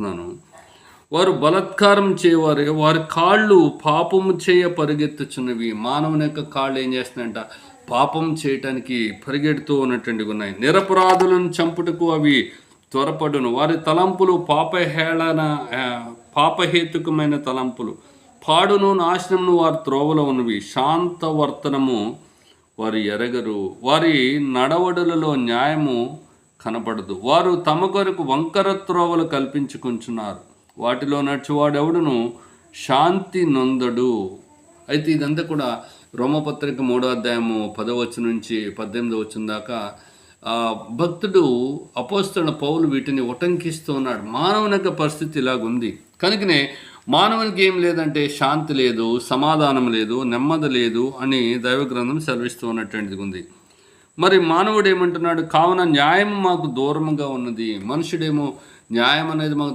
చెప్తున్నాను. వారు బలత్కారం చేయవారు వారి కాళ్ళు పాపము చేయ పరిగెత్తుచున్నవి. మానవుని యొక్క కాళ్ళు ఏం చేస్తున్నాయంట? పాపం చేయటానికి పరిగెడుతూ ఉన్నటువంటివి ఉన్నాయి. నిరపరాధులను చంపుటకు అవి త్వరపడును. వారి తలంపులు పాపహేళన పాపహేతుకమైన తలంపులు. పాడును నాశనమును వారి త్రోవలో ఉన్నవి. శాంతవర్తనము వారు ఎరగరు. వారి నడవడులలో న్యాయము కనపడదు వారు తమ కొరకు వంకర త్రోవలు కల్పించుకుంటున్నారు. వాటిలో నడిచేవాడెవడును? శాంతి నొందడు. అయితే ఇదంతా కూడా రోమపత్రిక మూడో అధ్యాయము పదవచ్చు నుంచి పద్దెనిమిది వచ్చిన దాకా భక్తుడు అపోస్తున్న పౌలు వీటిని ఉటంకిస్తూ ఉన్నాడు. మానవుని యొక్క పరిస్థితి ఇలాగుంది. కనుకనే మానవునికి ఏం లేదంటే శాంతి లేదు సమాధానం లేదు నెమ్మది లేదు అని దైవ గ్రంథం సెలవిస్తూ ఉన్నటువంటిది ఉంది. మరి మానవుడు ఏమంటున్నాడు? కావున న్యాయం మాకు దూరముగా ఉన్నది. మనుషుడేమో న్యాయం అనేది మాకు